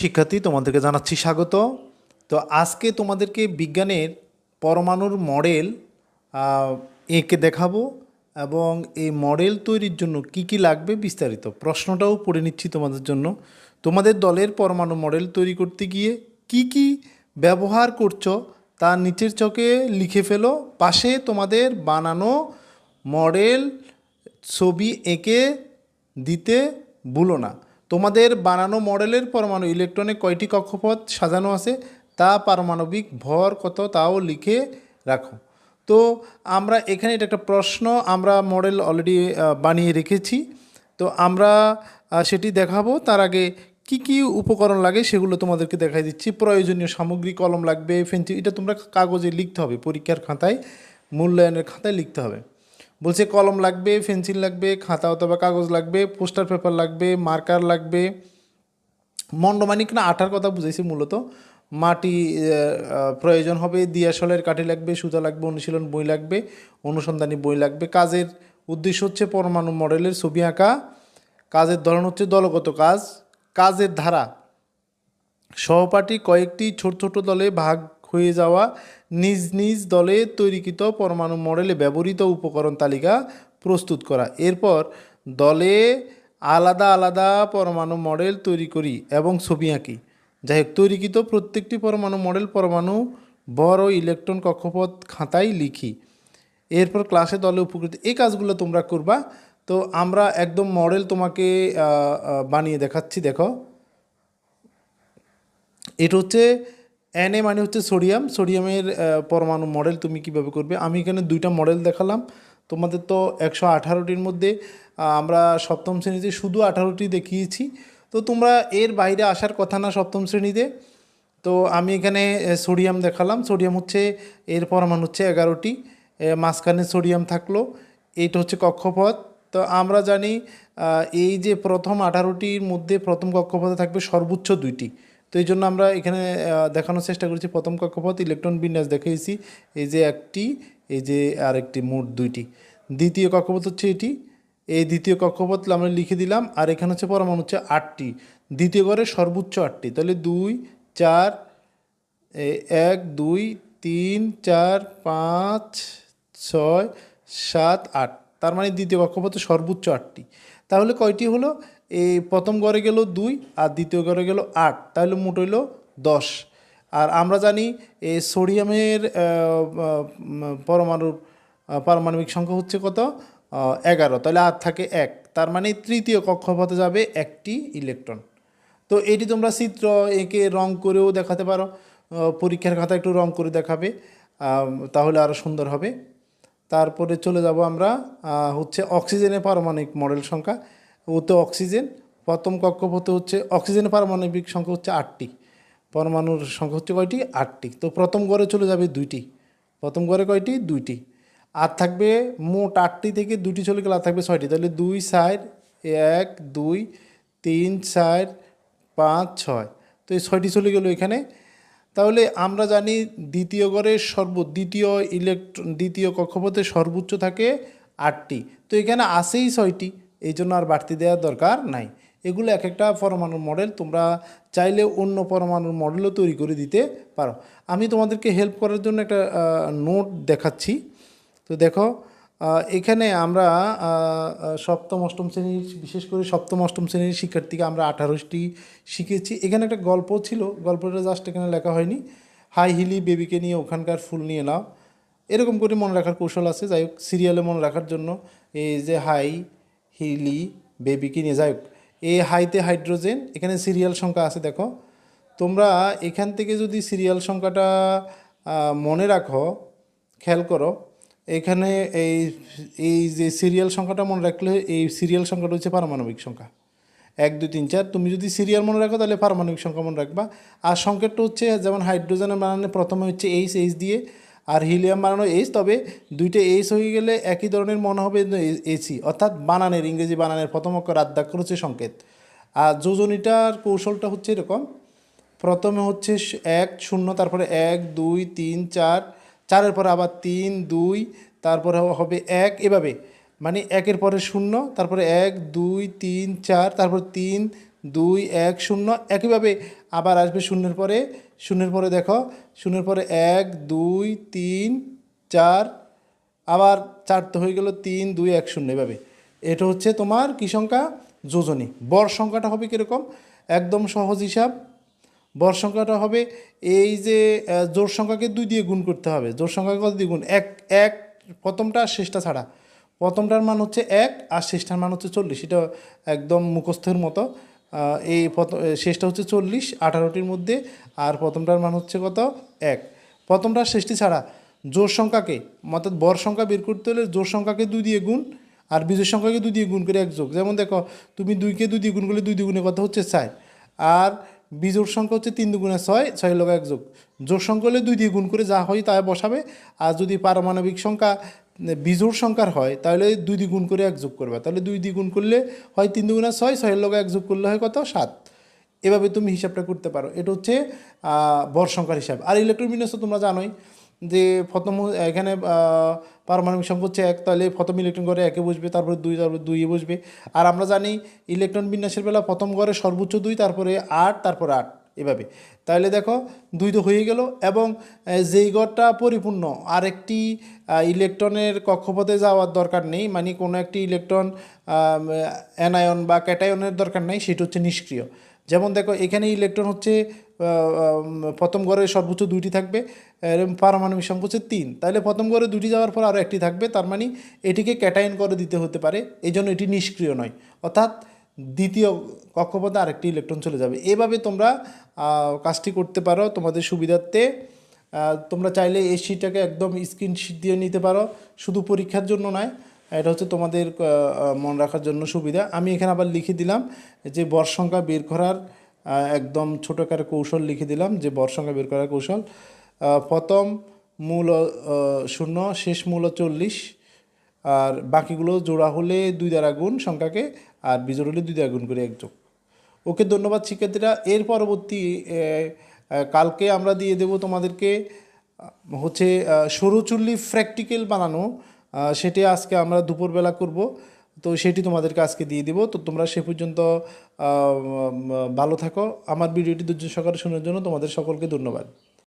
শিক্ষার্থী, তোমাদেরকে জানাচ্ছি স্বাগত। তো আজকে তোমাদেরকে বিজ্ঞানের পরমাণুর মডেল এঁকে দেখাবো এবং এই মডেল তৈরির জন্য কি কি লাগবে বিস্তারিত প্রশ্নটাও পড়ে নিচ্ছি তোমাদের জন্য। তোমাদের দলের পরমাণু মডেল তৈরি করতে গিয়ে কি কি ব্যবহার করছ তা নিচের চকে লিখে ফেলো। পাশে তোমাদের বানানো মডেল ছবি এঁকে দিতে ভুলো না। তোমাদের বানানো মডেলের পরমাণু ইলেকট্রনে কয়টি কক্ষপথ সাজানো আছে? তা পারমাণবিক ভর কত তাও লিখে রাখো। তো আমরা এখানে এটা একটা প্রশ্ন আমরা মডেল অলরেডি বানিয়ে রেখেছি। তো আমরা সেটি দেখাবো। তার আগে কি কি উপকরণ লাগে সেগুলো তোমাদেরকে দেখাই দিচ্ছি। প্রয়োজনীয় সামগ্রী, কলম লাগবে ফেন্সি এটা তোমরা কাগজে লিখতে হবে, পরীক্ষার খাতায়, মূল্যায়নের খাতায় লিখতে হবে। বলছে কলম লাগবে, পেন্সিল লাগবে, খাতা অথবা কাগজ লাগবে, পোস্টার পেপার লাগবে, মার্কার লাগবে। মন্ডমানিক না আঠার কথা বুঝেছি মূলত। মাটি প্রয়োজন হবে দিয়াশলের কাঠি লাগবে, সুতা লাগবে, অনুশীলন বই লাগবে, অনুসন্ধানী বই লাগবে। কাজের উদ্দেশ্য হচ্ছে পরমাণু মডেলের ছবি আঁকা। কাজের ধরন হচ্ছে দলগত কাজ। কাজের ধারা। সহপাঠী কয়েকটি ছোট ছোট দলে ভাগ হয়ে যাওয়া নিজ নিজ দলে তৈরিকৃত পরমাণু মডেলে ব্যবহৃত উপকরণ তালিকা প্রস্তুত করা। এরপর দলে আলাদা আলাদা পরমাণু মডেল তৈরি করি এবং ছবি আঁকি। যাই হোক তৈরিকৃত প্রত্যেকটি পরমাণু মডেল পরমাণু বড় ইলেকট্রন কক্ষপথ খাতায় লিখি। এরপর ক্লাসে দলে উপকৃত, এই কাজগুলো তোমরা করবা। তো আমরা একদম মডেল তোমাকে বানিয়ে দেখাচ্ছি, দেখো। এটা হচ্ছে এনএ মানে হচ্ছে সোডিয়াম সোডিয়ামের পরমাণু মডেল তুমি কীভাবে করবে? আমি এখানে দুইটা মডেল দেখালাম। তোমাদের তো একশো আঠারোটির মধ্যে আমরা সপ্তম শ্রেণীতে শুধু আঠারোটি দেখিয়েছি। তো তোমরা এর বাইরে আসার কথা না সপ্তম শ্রেণীতে। তো আমি এখানে সোডিয়াম দেখালাম। সোডিয়াম হচ্ছে, এর পরমাণু হচ্ছে এগারোটি। মাঝখানে সোডিয়াম থাকল। এইটা হচ্ছে কক্ষপথ। তো আমরা জানি এই যে প্রথম আঠারোটির মধ্যে প্রথম কক্ষপথে থাকবে সর্বোচ্চ দুইটি। তো এই জন্য আমরা এখানে দেখানোর চেষ্টা করেছি। প্রথম কক্ষপথ ইলেকট্রন বিন্যাস দেখিয়েছি এই যে একটি, এই যে আর একটি মোট দুইটি। দ্বিতীয় কক্ষপথ হচ্ছে এটি। এই দ্বিতীয় কক্ষপথ আমরা লিখে দিলাম, আর এখানে হচ্ছে পরমাণু হচ্ছে আটটি। দ্বিতীয় ঘরে সর্বোচ্চ আটটি। তাহলে দুই, চার এক, দুই, তিন, চার, পাঁচ, ছয়, সাত, আট। তার মানে দ্বিতীয় কক্ষপথে সর্বোচ্চ আটটি। তাহলে কয়টি হলো? এই প্রথম ঘরে গেল দুই, আর দ্বিতীয় ঘরে গেল আট, তাহলে মোট হইল দশ। আর আমরা জানি এই সোডিয়ামের পরমাণুর পারমাণবিক সংখ্যা হচ্ছে কত? এগারো, তাহলে আর থাকে এক। তার মানে তৃতীয় কক্ষপথে যাবে একটি ইলেকট্রন। তো এটি তোমরা চিত্র এঁকে রং করেও দেখাতে পারো। পরীক্ষার খাতা একটু রং করে দেখাবে। তাহলে আরও সুন্দর হবে। তারপরে চলে যাব আমরা হচ্ছে অক্সিজেনের পারমাণবিক মডেল সংখ্যা। ওতে অক্সিজেন। প্রথম কক্ষপথে হচ্ছে অক্সিজেনের পারমাণবিক সংখ্যা হচ্ছে আটটি। পরমাণুর সংখ্যা হচ্ছে কয়টি? আটটি। তো প্রথম গড়ে চলে যাবে দুইটি। প্রথম গড়ে কয়টি? দুইটি। আর থাকবে মোট আটটি থেকে দুটি চলে গেলে আর থাকবে ছয়টি। তাহলে দুই, চার, এক, দুই, তিন, চার, পাঁচ, ছয়। তো এই ছয়টি চলে গেল এখানে। তাহলে আমরা জানি দ্বিতীয় গড়ে সর্ব, দ্বিতীয় ইলেকট্রন, দ্বিতীয় কক্ষপথে সর্বোচ্চ থাকে আটটি। তো এখানে আসেই ছয়টি। এই জন্য আর বাড়তি দেওয়ার দরকার নাই। এগুলো এক একটা পরমাণুর মডেল তোমরা চাইলে অন্য পরমাণুর মডেলও তৈরি করে দিতে পারো। আমি তোমাদেরকে হেল্প করার জন্য একটা নোট দেখাচ্ছি। তো দেখো এখানে আমরা সপ্তম, অষ্টম শ্রেণির, বিশেষ করে সপ্তম, অষ্টম শ্রেণির শিক্ষার্থীকে আমরা আঠারোটি শিখেছি। এখানে একটা গল্প ছিল, গল্পটা জাস্ট এখানে লেখা হয়নি। হাই হিলি বেবিকে নিয়ে ওখানকার ফুল নিয়ে নাও। এরকম করে মনে রাখার কৌশল আছে। যাই হোক সিরিয়ালে মনে রাখার জন্য এই যে হাই হিলি বেবিকে নিয়ে যাই হোক হাইতে হাইড্রোজেন, এখানে সিরিয়াল সংখ্যা আছে, দেখো। তোমরা এখান থেকে যদি সিরিয়াল সংখ্যাটা মনে রাখো, খেয়াল করো, এখানে এই এই যে সিরিয়াল সংখ্যাটা মনে রাখলে এই সিরিয়াল সংখ্যাটা হচ্ছে পারমাণবিক সংখ্যা। এক, দুই, তিন, চার, তুমি যদি সিরিয়াল মনে রাখো, তাহলে পারমাণবিক সংখ্যা মনে রাখবা। আর সংকেতটা হচ্ছে, যেমন হাইড্রোজেনের বানানে প্রথমে হচ্ছে এইচ এইচ দিয়ে আর হিলিয়াম বানানো এইচ তবে দুইটা এইচ হয়ে গেলে একই ধরনের মনে হবে এসি অর্থাৎ বানানের, ইংরেজি বানানের প্রথম অক্ষর আদ্যাক্ষর হচ্ছে সংকেত। আর যোজনীটার কৌশলটা হচ্ছে এরকম। প্রথমে হচ্ছে এক, শূন্য, তারপরে এক, দুই, তিন, চার, চারের পরে আবার তিন, দুই, তারপরে হবে এক, এভাবে। মানে একের পরে শূন্য, তারপরে এক, দুই, তিন, চার, তারপর তিন দুই, এক, শূন্য, একইভাবে আবার আসবে শূন্যের পরে। শূন্যের পরে দেখো, শূন্যের পরে এক, দুই, তিন, চার, আবার চার তো হয়ে গেল তিন, দুই, এক, শূন্য, এভাবে। এটা হচ্ছে তোমার কি সংখ্যা? যোজনী। বর সংখ্যাটা হবে কীরকম? একদম সহজ হিসাব। বর সংখ্যাটা হবে এই যে জোর সংখ্যাকে দুই দিয়ে গুণ করতে হবে। জোর সংখ্যাকে কত দিয়ে গুণ? এক এক, প্রথমটা আর শেষটা ছাড়া। প্রথমটার মান হচ্ছে এক, আর শেষটার মান হচ্ছে চল্লিশ। এটা একদম মুখস্থের মতো। এই প্রথম শেষটা হচ্ছে চল্লিশ, আঠারোটির মধ্যে, আর প্রথমটার মান হচ্ছে কত? এক। প্রথমটার শেষটি ছাড়া জোর সংখ্যাকে, অর্থাৎ বর সংখ্যা বের করতে হলে জোর সংখ্যাকে দুই দিয়ে গুণ, আর বিজোর সংখ্যাকে দুই দিয়ে গুণ করে এক যোগ। যেমন দেখো, তুমি দুইকে দুই দিয়ে গুণ করলে দুই দুগুণে কত হচ্ছে চার, আর বিজোড় সংখ্যা হচ্ছে তিন দুগুণে ছয় ছয় লোক এক যোগ। জোড় সংখ্যা হলে দুই দিয়ে গুণ করে যা হয় তা বসাবে, আর যদি পারমাণবিক সংখ্যা বিজোড় সংখ্যার হয়, তাহলে দুই দিয়ে গুণ করে এক যোগ করবে। তাহলে দুই দিয়ে গুণ করলে হয় তিন দুগুণে ছয়, ছয়ের লোক এক যোগ করলে হয় কত? সাত। এভাবে তুমি হিসাবটা করতে পারো। এটা হচ্ছে বর সংখ্যার হিসাব। আর ইলেকট্রোমিনাস তো তোমরা জানোই যে প্রথম এখানে পারমাণবিক সংখ্যা হচ্ছে এক, তাহলে প্রথম ইলেকট্রন ঘরে একে বসবে, তারপরে দুই, তারপরে দুইয়ে বসবে। আর আমরা জানি ইলেকট্রন বিন্যাসের বেলা প্রথম ঘরে সর্বোচ্চ দুই, তারপরে আট তারপরে আট। এভাবে। তাহলে দেখো, দুই তো হয়ে গেল এবং যেই ঘরটা পরিপূর্ণ, আরেকটি ইলেকট্রনের কক্ষপথে যাওয়ার দরকার নেই মানে কোনো একটি ইলেকট্রন অ্যানায়ন বা ক্যাটায়নের দরকার নেই, সেটা হচ্ছে নিষ্ক্রিয়। যেমন দেখো, এখানে ইলেকট্রন হচ্ছে প্রথম ঘরে সর্বোচ্চ দুইটি থাকবে পারমাণবিক সংখ্যা হচ্ছে তিন। তাহলে প্রথম ঘরে দুটি যাওয়ার পর আরও একটি থাকবে, তার মানে এটিকে ক্যাটায়ন করে দিতে হতে পারে এই জন্য এটি নিষ্ক্রিয় নয়। অর্থাৎ দ্বিতীয় কক্ষপথে আরেকটি ইলেকট্রন চলে যাবে। এভাবে তোমরা কাজটি করতে পারো তোমাদের সুবিধার্থে। তোমরা চাইলে এই শিটটাকে একদম স্ক্রিনশিট দিয়ে নিতে পারো। শুধু পরীক্ষার জন্য নয়, এটা হচ্ছে তোমাদের মন রাখার জন্য সুবিধা। আমি এখানে আবার লিখে দিলাম যে বর বের করার একদম ছোটো আকারে কৌশল লিখে দিলাম যে বর বের করার কৌশল। প্রথম মূল শূন্য, শেষ মূল চল্লিশ। আর বাকিগুলো জোড়া হলে দুই দ্বারা গুণ সংখ্যাকে আর বিজোড় হলে দুই দ্বারা গুণ করে এক যোগ। ওকে ধন্যবাদ শিক্ষার্থীরা। এর পরবর্তী কালকে আমরা দিয়ে দেব তোমাদেরকে হচ্ছে সরুচুল্লি সরু চুল্লি প্র্যাকটিক্যাল বানানো সেটি আজকে আমরা দুপুরবেলা করব। তো সেটি তোমাদেরকে আজকে দিয়ে দিব। তো তোমরা সে পর্যন্ত ভালো থাকো। আমার ভিডিওটি ধৈর্য সহকারে শোনার জন্য তোমাদের সকলকে ধন্যবাদ।